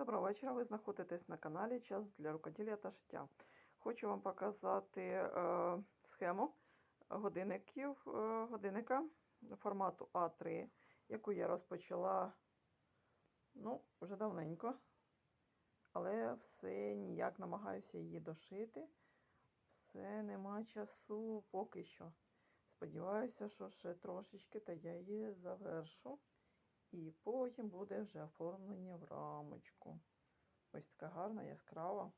Доброго вечора. Ви знаходитесь на каналі Час для рукоділля та життя. Хочу вам показати е, схему годинників, е, годинника формату А3, яку я розпочала ну, вже давненько. Але все ніяк намагаюся її дошити. Все нема часу поки що. Сподіваюся, що ще трошечки, та я її завершу. І потім буде вже оформлення в рамочку. Ось така гарна, яскрава.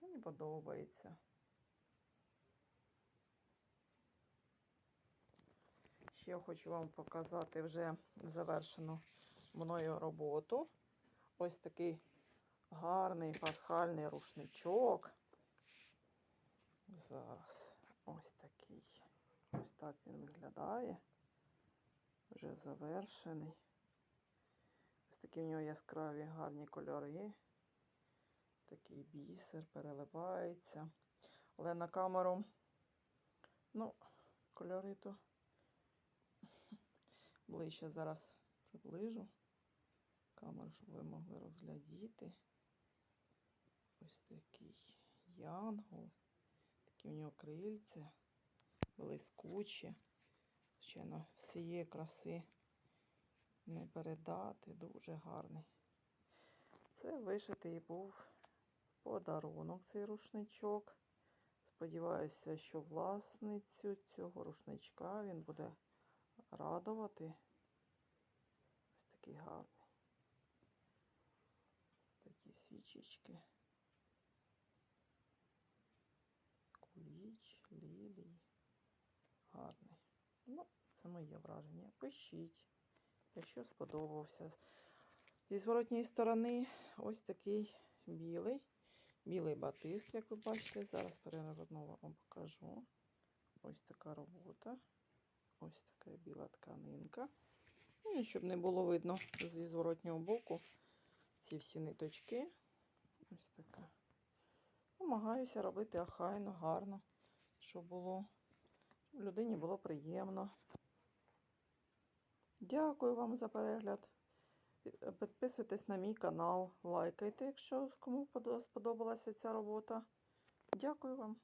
Мені подобається. Ще хочу вам показати вже завершену мною роботу. Ось такий гарний пасхальний рушничок. Зараз ось такий. Ось так він виглядає вже завершений. Ось такі в нього яскраві гарні кольори. Такий бісер переливається. Але на камеру, ну, кольори то ближче зараз приближу камеру, щоб ви могли розглядіти. Ось такий янгол. Такі в нього крильця, блискучі. Звичайно, всієї краси не передати, дуже гарний. Це вишитий був подарунок цей рушничок. Сподіваюся, що власницю цього рушничка він буде радувати. Ось такий гарний. Такі свічечки. Куліч, лілії. Ну, це моє враження. Пишіть, якщо сподобався. Зі зворотньої сторони ось такий білий. Білий батист, як ви бачите. Зараз переверну вам покажу. Ось така робота. Ось така біла тканинка. Ну, і щоб не було видно зі зворотнього боку ці всі ниточки. Ось така. Намагаюся робити охайно, гарно, щоб було людині було приємно. Дякую вам за перегляд. Підписуйтесь на мій канал, лайкайте, якщо кому сподобалася ця робота. Дякую вам.